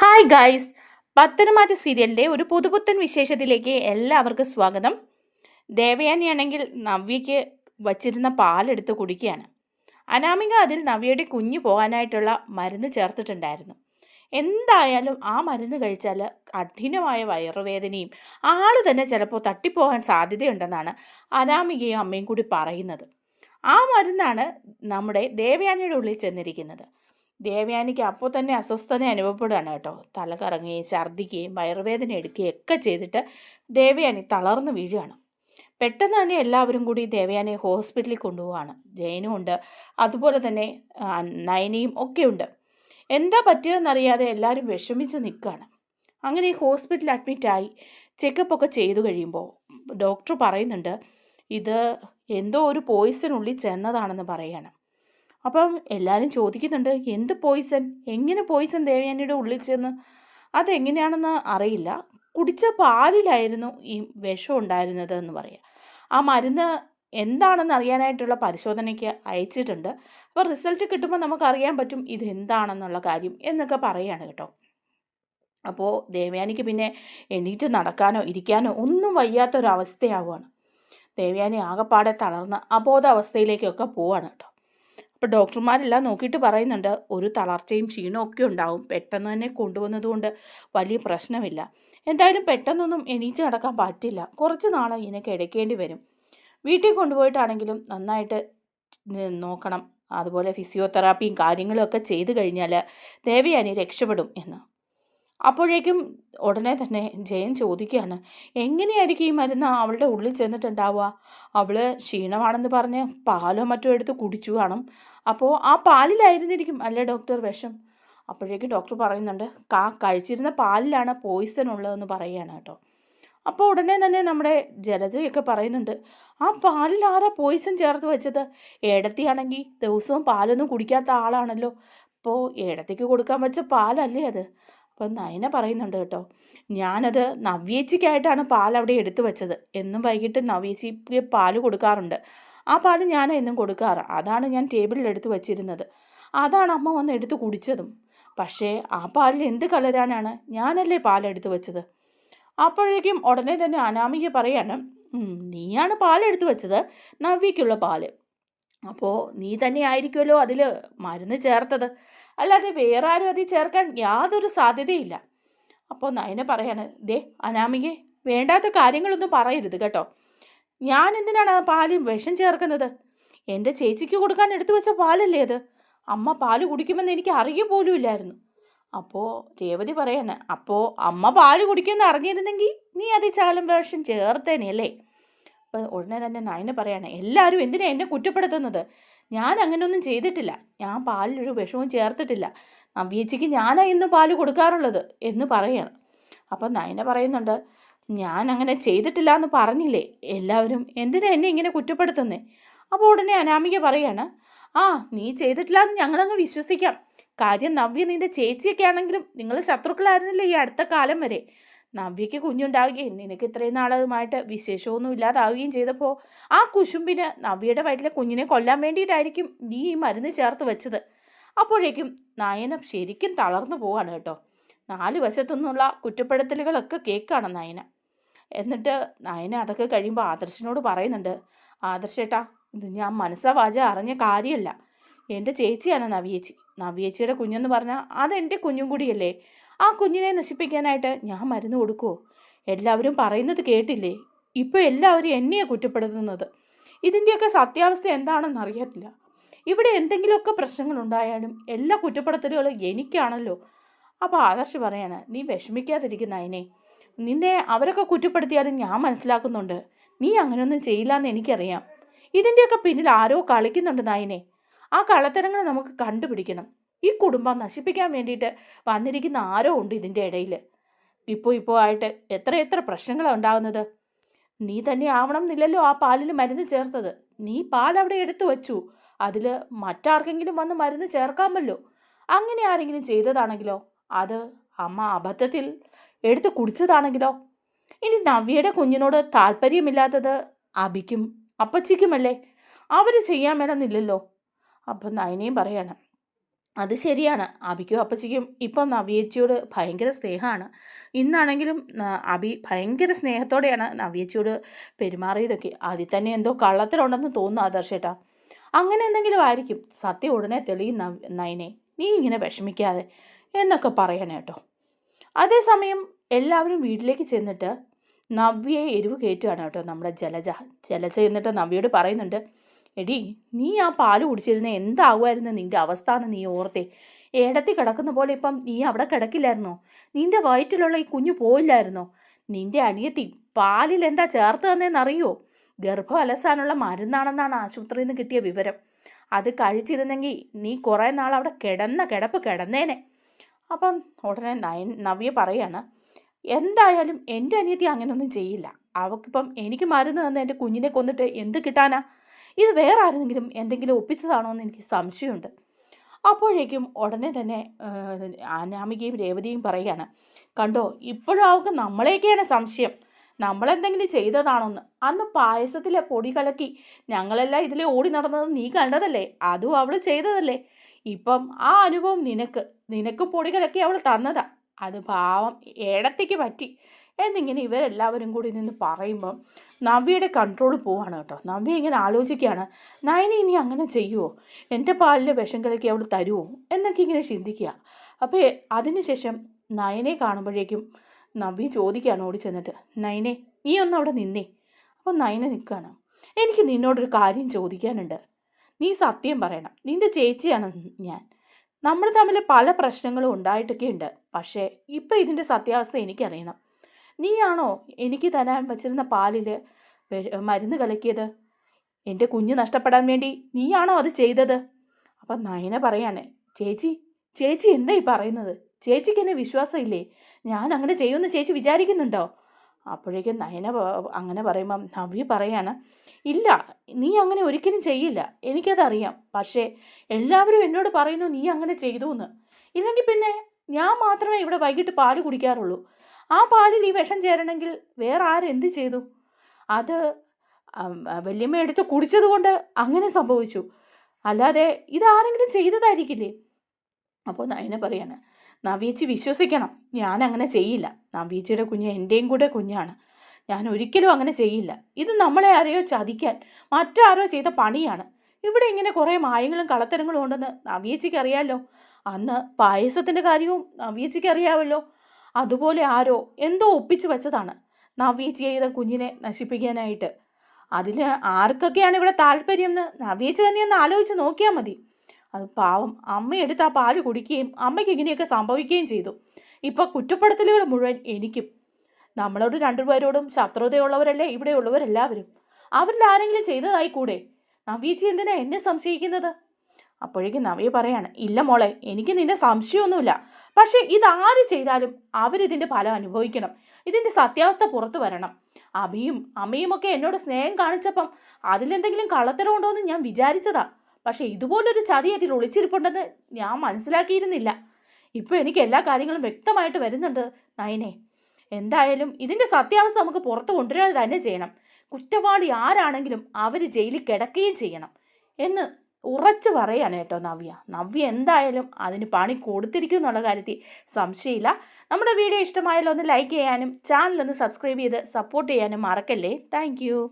Hi guys പത്തനംമാറ്റ സീരിയലിന്റെ ഒരു പുതുപുത്തൻ വിശേഷത്തിലേക്ക് എല്ലാവർക്കും സ്വാഗതം. ദേവയാനിയാണെങ്കിൽ നവ്യയ്ക്ക് വച്ചിരുന്ന പാലെടുത്ത് കുടിക്കുകയാണ്. അനാമിക അതിൽ നവ്യയുടെ കുഞ്ഞു പോകാനായിട്ടുള്ള മരുന്ന് ചേർത്തിട്ടുണ്ടായിരുന്നു. എന്തായാലും ആ മരുന്ന് കഴിച്ചാൽ കഠിനമായ വയറുവേദനയും ആൾ തന്നെ ചിലപ്പോൾ തട്ടിപ്പോകാൻ സാധ്യതയുണ്ടെന്നാണ് അനാമികയും അമ്മയും കൂടി പറയുന്നത്. ആ മരുന്നാണ് നമ്മുടെ ദേവയാനിയുടെ ഉള്ളിൽ ചെന്നിരിക്കുന്നത്. ദേവയാനിക്ക് അപ്പോൾ തന്നെ അസ്വസ്ഥത അനുഭവപ്പെടുകയാണ് കേട്ടോ. തല കറങ്ങുകയും ഛർദ്ദിക്കുകയും വയറുവേദന എടുക്കുകയും ഒക്കെ ചെയ്തിട്ട് ദേവയാനി തളർന്നു വീഴുകയാണ്. പെട്ടെന്ന് തന്നെ എല്ലാവരും കൂടി ദേവയാനെ ഹോസ്പിറ്റലിൽ കൊണ്ടുപോവാണ് ജയനും ഉണ്ട്. അതുപോലെ തന്നെ നയനയും ഒക്കെ ഉണ്ട്. എന്താ പറ്റിയതെന്നറിയാതെ എല്ലാവരും വിഷമിച്ച് നിൽക്കുകയാണ്. അങ്ങനെ ഹോസ്പിറ്റലിൽ അഡ്മിറ്റായി ചെക്കപ്പ് ഒക്കെ ചെയ്തു കഴിയുമ്പോൾ ഡോക്ടർ പറയുന്നുണ്ട് ഇത് എന്തോ ഒരു പോയിസൺ ഉള്ളിൽ ചെന്നതാണെന്ന് പറയാണ് അപ്പം എല്ലാവരും ചോദിക്കുന്നുണ്ട് എന്ത് പോയിസൺ എങ്ങനെ പോയിസൺ ദേവയാനിയുടെ ഉള്ളിൽ ചെന്ന്? അതെങ്ങനെയാണെന്ന് അറിയില്ല. കുടിച്ച പാലിലായിരുന്നു ഈ വിഷം ഉണ്ടായിരുന്നത് എന്ന് പറയാം. ആ മരുന്ന് എന്താണെന്ന് അറിയാനായിട്ടുള്ള പരിശോധനയ്ക്ക് അയച്ചിട്ടുണ്ട്. അപ്പോൾ റിസൾട്ട് കിട്ടുമ്പോൾ നമുക്ക് അറിയാൻ പറ്റും ഇത് എന്താണെന്നുള്ള കാര്യം എന്നൊക്കെ പറയുകയാണ് കേട്ടോ. അപ്പോൾ ദേവയാനിക്ക് പിന്നെ എണീറ്റ് നടക്കാനോ ഇരിക്കാനോ ഒന്നും വയ്യാത്തൊരവസ്ഥയാവുകയാണ്. ദേവയാനി ആകെപ്പാടെ തളർന്ന അബോധാവസ്ഥയിലേക്കൊക്കെ പോവാണ് കേട്ടോ. അപ്പോൾ ഡോക്ടർമാരെല്ലാം നോക്കിയിട്ട് പറയുന്നുണ്ട് ഒരു തളർച്ചയും ക്ഷീണവും ഒക്കെ ഉണ്ടാവും. പെട്ടെന്ന് തന്നെ കൊണ്ടുവന്നതുകൊണ്ട് വലിയ പ്രശ്നമില്ല. എന്തായാലും പെട്ടെന്നൊന്നും എണീറ്റ് നടക്കാൻ പറ്റില്ല. കുറച്ച് നാൾ ഇതിനെ കിടക്കേണ്ടി വരും. വീട്ടിൽ കൊണ്ടുപോയിട്ടാണെങ്കിലും നന്നായിട്ട് നോക്കണം. അതുപോലെ ഫിസിയോതെറാപ്പിയും കാര്യങ്ങളും ഒക്കെ ചെയ്തു കഴിഞ്ഞാൽ ദേവയാനി രക്ഷപ്പെടും എന്ന്. അപ്പോഴേക്കും ഉടനെ തന്നെ ജയൻ ചോദിക്കുകയാണ് എങ്ങനെയായിരിക്കും ഈ മരുന്ന് അവളുടെ ഉള്ളിൽ ചെന്നിട്ടുണ്ടാവുക? അവൾ ക്ഷീണമാണെന്ന് പറഞ്ഞ് പാലോ മറ്റോ എടുത്ത് കുടിച്ചു കാണും. അപ്പോൾ ആ പാലിലായിരുന്നിരിക്കും അല്ലേ ഡോക്ടർ വിഷം? അപ്പോഴേക്കും ഡോക്ടർ പറയുന്നുണ്ട് കാ കഴിച്ചിരുന്ന പാലിലാണ് പോയിസൺ ഉള്ളതെന്ന് പറയുകയാണ് കേട്ടോ. അപ്പോൾ ഉടനെ തന്നെ നമ്മുടെ ജലജയൊക്കെ പറയുന്നുണ്ട് ആ പാലിൽ ആരാ പോയിസൺ ചേർത്ത് വെച്ചത്? ഏടത്തിയാണെങ്കിൽ ദിവസവും പാലൊന്നും കുടിക്കാത്ത ആളാണല്ലോ. അപ്പോൾ ഏടത്തിക്ക് കൊടുക്കാൻ വെച്ച പാലല്ലേ അത്? അപ്പം നയന പറയുന്നുണ്ട് കേട്ടോ ഞാനത് നവ്യേച്ചിക്കായിട്ടാണ് പാൽ അവിടെ എടുത്തു വെച്ചത്. എന്നും വൈകിട്ട് നവ്യേച്ചിക്ക് പാൽ കൊടുക്കാറുണ്ട്. ആ പാൽ ഞാൻ എന്നും കൊടുക്കാറ്. അതാണ് ഞാൻ ടേബിളിൽ എടുത്ത് വെച്ചിരുന്നത്. അതാണ് അമ്മ വന്ന് എടുത്ത് കുടിച്ചതും. പക്ഷേ ആ പാലിൽ എന്ത് കലരാനാണ്? ഞാനല്ലേ പാൽ പാലെടുത്ത് വെച്ചത്? അപ്പോഴേക്കും ഉടനെ തന്നെ അനാമിക പറയാണ് നീയാണ് പാലെടുത്ത് വെച്ചത്? നവ്യയ്ക്കുള്ള പാൽ. അപ്പോൾ നീ തന്നെ ആയിരിക്കുമല്ലോ അതിൽ മരുന്ന് ചേർത്തത്. അല്ലാതെ വേറെ ആരും അതിൽ ചേർക്കാൻ യാതൊരു സാധ്യതയില്ല. അപ്പോൾ നയന പറയാണ് ദേ അനാമികെ വേണ്ടാത്ത കാര്യങ്ങളൊന്നും പറയരുത് കേട്ടോ. ഞാൻ എന്തിനാണ് ആ പാലിൽ വിഷം ചേർക്കുന്നത്? എന്റെ ചേച്ചിക്ക് കൊടുക്കാൻ എടുത്തു വെച്ച പാലല്ലേ അത്? അമ്മ പാൽ കുടിക്കുമെന്ന് എനിക്ക് അറിയ പോലും ഇല്ലായിരുന്നു. അപ്പോൾ രേവതി പറയാണ് അപ്പോൾ അമ്മ പാൽ കുടിക്കുമെന്ന് അറിഞ്ഞിരുന്നെങ്കിൽ നീ അതിൽ ചാലും വേഷം ചേർത്തേനെ അല്ലേ? അപ്പോൾ ഉടനെ തന്നെ നയന പറയാണ് എല്ലാവരും എന്തിനാണ് എന്നെ കുറ്റപ്പെടുത്തുന്നത്? ഞാൻ അങ്ങനെയൊന്നും ചെയ്തിട്ടില്ല. ഞാൻ പാലിലൊരു വിഷവും ചേർത്തിട്ടില്ല. നവ്യേച്ചിക്ക് ഞാനാ ഇന്ന് പാൽ കൊടുക്കാറുള്ളത് എന്ന് പറയാണ്. അപ്പം നയന പറയുന്നുണ്ട് ഞാൻ അങ്ങനെ ചെയ്തിട്ടില്ല എന്ന് പറഞ്ഞില്ലേ? എല്ലാവരും എന്തിനാ എന്നെ ഇങ്ങനെ കുറ്റപ്പെടുത്തുന്നേ? അപ്പോൾ ഉടനെ അനാമിക പറയാണ് ആ നീ ചെയ്തിട്ടില്ല എന്ന് ഞങ്ങളങ്ങ് വിശ്വസിക്കാം. കാര്യം നവ്യ നിന്റെ ചേച്ചിയൊക്കെ ആണെങ്കിലും നിങ്ങൾ ശത്രുക്കളായിരുന്നില്ല ഈ അടുത്ത കാലം വരെ? നവ്യയ്ക്ക് കുഞ്ഞുണ്ടാവുകയും നിനക്ക് ഇത്രയും നാളുമായിട്ട് വിശേഷമൊന്നും ഇല്ലാതാവുകയും ചെയ്തപ്പോൾ ആ കുശുമ്പിന് നവ്യയുടെ വയറ്റിലെ കുഞ്ഞിനെ കൊല്ലാൻ വേണ്ടിയിട്ടായിരിക്കും നീ ഈ മരുന്ന് ചേർത്ത് വെച്ചത്. അപ്പോഴേക്കും നായന ശരിക്കും തളർന്നു പോവാണ് കേട്ടോ. നാല് വശത്തുനിന്നുള്ള കുറ്റപ്പെടുത്തലുകളൊക്കെ കേൾക്കാണ് നയന. എന്നിട്ട് നയന അതൊക്കെ കഴിയുമ്പോൾ ആദർശിനോട് പറയുന്നുണ്ട്. ആദർശേട്ടാ ഇത് ഞാൻ മനസ്സാ വാച അറിഞ്ഞ കാര്യമല്ല. എന്റെ ചേച്ചിയാണ് നവ്യേച്ചി. നവ്യേച്ചിയുടെ കുഞ്ഞെന്ന് പറഞ്ഞാൽ അതെന്റെ കുഞ്ഞും കൂടിയല്ലേ? ആ കുഞ്ഞിനെ നശിപ്പിക്കാനായിട്ട് ഞാൻ മരുന്ന് കൊടുക്കുമോ എല്ലാവരും പറയുന്നത് കേട്ടില്ലേ? ഇപ്പോൾ എല്ലാവരും എന്നെയാണ് കുറ്റപ്പെടുത്തുന്നത്. ഇതിന്റെയൊക്കെ സത്യാവസ്ഥ എന്താണെന്ന് അറിയത്തില്ല. ഇവിടെ എന്തെങ്കിലുമൊക്കെ പ്രശ്നങ്ങളുണ്ടായാലും എല്ലാ കുറ്റപ്പെടുത്തലുകളും എനിക്കാണല്ലോ. അപ്പോൾ ആദർശ് പറയാണ് നീ വിഷമിക്കാതിരിക്കുന്ന അതിനെ നിന്നെ അവരൊക്കെ കുറ്റപ്പെടുത്തിയാലും ഞാൻ മനസ്സിലാക്കുന്നുണ്ട്. നീ അങ്ങനെയൊന്നും ചെയ്യില്ല എന്ന് എനിക്കറിയാം. ഇതിന്റെയൊക്കെ പിന്നിൽ ആരോ കളിക്കുന്നുണ്ട് നായനെ. ആ കള്ളത്തരങ്ങൾ നമുക്ക് കണ്ടുപിടിക്കണം. ഈ കുടുംബം നശിപ്പിക്കാൻ വേണ്ടിയിട്ട് വന്നിരിക്കുന്ന ആരോ ഉണ്ട് ഇതിന്റെ ഇടയിൽ ഇപ്പോൾ ഇപ്പോൾ ആയിട്ട് എത്ര എത്ര പ്രശ്നങ്ങളാണ് ഉണ്ടാകുന്നത്? നീ തന്നെ ആവണം എന്നില്ലല്ലോ ആ പാലിൽ മരുന്ന് ചേർത്തത്. നീ പാൽ അവിടെ എടുത്തു വച്ചു. അതിൽ മറ്റാർക്കെങ്കിലും വന്ന് മരുന്ന് ചേർക്കാമല്ലോ. അങ്ങനെ ആരെങ്കിലും ചെയ്തതാണെങ്കിലോ? അത് അമ്മ അബദ്ധത്തിൽ എടുത്ത് കുടിച്ചതാണെങ്കിലോ? ഇനി നവ്യയുടെ കുഞ്ഞിനോട് താല്പര്യമില്ലാത്തത് അബിക്കും അപ്പച്ചിക്കുമല്ലേ? അവർ ചെയ്യാൻ വേണമെന്നില്ലല്ലോ അപ്പം നയനയും പറയാണ് അത് ശരിയാണ്. അബിക്കും അപ്പച്ചിക്കും ഇപ്പം നവ്യേച്ചിയോട് ഭയങ്കര സ്നേഹമാണ്. ഇന്നാണെങ്കിലും അബി ഭയങ്കര സ്നേഹത്തോടെയാണ് നവ്യേച്ചിയോട് പെരുമാറിയതൊക്കെ. അതിൽ തന്നെ എന്തോ കള്ളത്തിലുണ്ടെന്ന് തോന്നുന്നു ആദർശേട്ടാ. അങ്ങനെ എന്തെങ്കിലും ആയിരിക്കും. സത്യം ഉടനെ തെളിയും നയനെ. നീ ഇങ്ങനെ വിഷമിക്കാതെ എന്നൊക്കെ പറയണേ കേട്ടോ. അതേസമയം എല്ലാവരും വീട്ടിലേക്ക് ചെന്നിട്ട് നവ്യയെ എരിവ് കയറ്റുകയാണ് കേട്ടോ നമ്മുടെ ജലജ. ജലജ എന്നിട്ട് നവ്യയോട് പറയുന്നുണ്ട് എടി നീ ആ പാൽ കുടിച്ചിരുന്ന എന്താകുമായിരുന്നു നിന്റെ അവസ്ഥ എന്ന് നീ ഓർത്തേ? ഏടത്തി കിടക്കുന്ന പോലെ ഇപ്പം നീ അവിടെ കിടക്കില്ലായിരുന്നോ? നിന്റെ വയറ്റിലുള്ള ഈ കുഞ്ഞു പോയില്ലായിരുന്നോ? നിന്റെ അനിയത്തി പാലിൽ എന്താ ചേർത്ത് തന്നെന്നറിയോ? ഗർഭം അലസാനുള്ള മരുന്നാണെന്നാണ് ആശുപത്രിയിൽ നിന്ന് കിട്ടിയ വിവരം. അത് കഴിച്ചിരുന്നെങ്കിൽ നീ കുറേ നാൾ അവിടെ കിടന്ന കിടപ്പ് കിടന്നേനെ. അപ്പം ഉടനെ നയൻ നവ്യ പറയാണ് എന്തായാലും എന്റെ അനിയത്തി അങ്ങനെയൊന്നും ചെയ്യില്ല. അവൾക്കിപ്പം എനിക്ക് മരുന്ന് തന്ന എന്റെ കുഞ്ഞിനെ കൊന്നിട്ട് എന്ത് കിട്ടാനാ? ഇത് വേറെ ആരെങ്കിലും എന്തെങ്കിലും ഒപ്പിച്ചതാണോ എന്ന് എനിക്ക് സംശയമുണ്ട്. അപ്പോഴേക്കും ഉടനെ തന്നെ അനാമികയും രേവതിയും പറയുകയാണ് കണ്ടോ ഇപ്പോഴും അവൾക്ക് നമ്മളെയൊക്കെയാണ് സംശയം. നമ്മളെന്തെങ്കിലും ചെയ്തതാണോന്ന്. അന്ന് പായസത്തിലെ പൊടി കലക്കി ഞങ്ങളെല്ലാം ഇതിലെ ഓടി നടന്നത് നീ കണ്ടതല്ലേ? അതും അവൾ ചെയ്തതല്ലേ? ഇപ്പം ആ അനുഭവം നിനക്ക്. നിനക്കും പൊടി കലക്കി അവൾ തന്നതാ. അത് പാവം ഏടത്തേക്ക് പറ്റി. എന്നിങ്ങനെ ഇവരെല്ലാവരും കൂടി നിന്ന് പറയുമ്പം നവ്യയുടെ കൺട്രോൾ പോവാണ് കേട്ടോ. നവ്യ ഇങ്ങനെ ആലോചിക്കുകയാണ് നയനി ഇനി അങ്ങനെ ചെയ്യുമോ എന്റെ പാലിൽ വിഷം കലക്കി അവൾ തരുമോ എന്നൊക്കെ ഇങ്ങനെ ചിന്തിക്കുക. അപ്പോൾ അതിനുശേഷം നയനെ കാണുമ്പോഴേക്കും നവ്യ ചോദിക്കുകയാണ് ഓടി ചെന്നിട്ട് നയനെ നീ ഒന്ന് അവിടെ നിന്നേ. അപ്പോൾ നയനെ നിൽക്കുകയാണ് എനിക്ക് നിന്നോടൊരു കാര്യം ചോദിക്കാനുണ്ട്. നീ സത്യം പറയണം. നിന്റെ ചേച്ചിയാണ് ഞാൻ. നമ്മൾ തമ്മിൽ പല പ്രശ്നങ്ങളും ഉണ്ടായിട്ടൊക്കെ ഉണ്ട് പക്ഷേ ഇപ്പം ഇതിന്റെ സത്യാവസ്ഥ എനിക്കറിയണം. നീയാണോ എനിക്ക് തരാൻ വച്ചിരുന്ന പാലിൽ മരുന്ന് കലക്കിയത്? എന്റെ കുഞ്ഞ് നഷ്ടപ്പെടാൻ വേണ്ടി നീയാണോ അത് ചെയ്തത്? അപ്പം നയന പറയാണ് ചേച്ചി ചേച്ചി എന്താ ഈ പറയുന്നത്? ചേച്ചിക്ക് എന്നെ വിശ്വാസമില്ലേ? ഞാൻ അങ്ങനെ ചെയ്യുമെന്ന് ചേച്ചി വിചാരിക്കുന്നുണ്ടോ? അപ്പോഴേക്കും നയന അങ്ങനെ പറയുമ്പം നവ്യ പറയാണ് ഇല്ല നീ അങ്ങനെ ഒരിക്കലും ചെയ്യില്ല. എനിക്കതറിയാം. പക്ഷേ എല്ലാവരും എന്നോട് പറയുന്നു നീ അങ്ങനെ ചെയ്തു എന്ന് ഇല്ലെങ്കിൽ പിന്നെ ഞാൻ മാത്രമേ ഇവിടെ വൈകിട്ട് പാൽ കുടിക്കാറുള്ളൂ. ആ പാലിൽ ഈ വിഷം ചേരണമെങ്കിൽ വേറെ ആരെന്ത് ചെയ്തു? അത് വല്യമ്മ എടുത്ത് കുടിച്ചത് കൊണ്ട് അങ്ങനെ സംഭവിച്ചു. അല്ലാതെ ഇതാരെങ്കിലും ചെയ്തതായിരിക്കില്ലേ? അപ്പോൾ നയന പറയാണ് നവീച്ചി വിശ്വസിക്കണം. ഞാൻ അങ്ങനെ ചെയ്യില്ല. നവീച്ചിയുടെ കുഞ്ഞ് എന്റെയും കൂടെ കുഞ്ഞാണ്. ഞാൻ ഒരിക്കലും അങ്ങനെ ചെയ്യില്ല. ഇത് നമ്മളെ ആരെയോ ചതിക്കാൻ മറ്റാരോ ചെയ്ത പണിയാണ്. ഇവിടെ ഇങ്ങനെ കുറേ മായങ്ങളും കളത്തരങ്ങളും ഉണ്ടെന്ന് നവീച്ചിക്ക് അറിയാമല്ലോ അന്ന് പായസത്തിന്റെ കാര്യവും നവീച്ചിക്ക് അറിയാമല്ലോ അതുപോലെ ആരോ എന്തോ ഒപ്പിച്ചു വെച്ചതാണ്. നവ്യ ചെയ്ത കുഞ്ഞിനെ നശിപ്പിക്കാനായിട്ട്. അതിന് ആർക്കൊക്കെയാണ് ഇവിടെ താല്പര്യം എന്ന് നവ്യച്ച് തന്നെ ഒന്ന് ആലോചിച്ച് നോക്കിയാൽ മതി. അത് പാവം അമ്മ എടുത്ത് ആ പാൽ കുടിക്കുകയും അമ്മയ്ക്ക് ഇങ്ങനെയൊക്കെ സംഭവിക്കുകയും ചെയ്തു. ഇപ്പോൾ കുറ്റപ്പെടുത്തലുകൾ മുഴുവൻ എനിക്കും. നമ്മളോട് രണ്ടുപേരോടും ശത്രുതയുള്ളവരല്ലേ ഇവിടെയുള്ളവരെല്ലാവരും? അവരിൽ ആരെങ്കിലും ചെയ്തതായി കൂടെ നവ്യേച്ചി എന്തിനാ എന്നെ സംശയിക്കുന്നത്? അപ്പോഴേക്കും നവ്യ പറയാണ് ഇല്ല മോളെ എനിക്ക് നിന്നെ സംശയമൊന്നുമില്ല. പക്ഷേ ഇതാര് ചെയ്താലും അവരിതിന്റെ ഫലം അനുഭവിക്കണം. ഇതിന്റെ സത്യാവസ്ഥ പുറത്തു വരണം. അമ്മയും അമ്മയും ഒക്കെ എന്നോട് സ്നേഹം കാണിച്ചപ്പം അതിലെന്തെങ്കിലും കള്ളത്തരമുണ്ടോ എന്ന് ഞാൻ വിചാരിച്ചതാ. പക്ഷേ ഇതുപോലൊരു ചതി അതിൽ ഒളിച്ചിരിപ്പുണ്ടെന്ന് ഞാൻ മനസ്സിലാക്കിയിരുന്നില്ല. ഇപ്പോൾ എനിക്ക് എല്ലാ കാര്യങ്ങളും വ്യക്തമായിട്ട് വരുന്നുണ്ട് നയനെ. എന്തായാലും ഇതിന്റെ സത്യാവസ്ഥ നമുക്ക് പുറത്ത് കൊണ്ടുവരാതെ തന്നെ ചെയ്യണം. കുറ്റവാളി ആരാണെങ്കിലും അവർ ജയിലിൽ കിടക്കുകയും ചെയ്യണം. എന്ന് ഉറച്ചു പറയാണ് കേട്ടോ നവ്യ. നവ്യ എന്തായാലും അതിന് പണി കൊടുത്തിരിക്കും എന്നുള്ള കാര്യത്തിൽ സംശയമില്ല. നമ്മുടെ വീഡിയോ ഇഷ്ടമായാലും ഒന്ന് ലൈക്ക് ചെയ്യാനും ചാനലൊന്ന് സബ്സ്ക്രൈബ് ചെയ്ത് സപ്പോർട്ട് ചെയ്യാനും മറക്കല്ലേ? താങ്ക്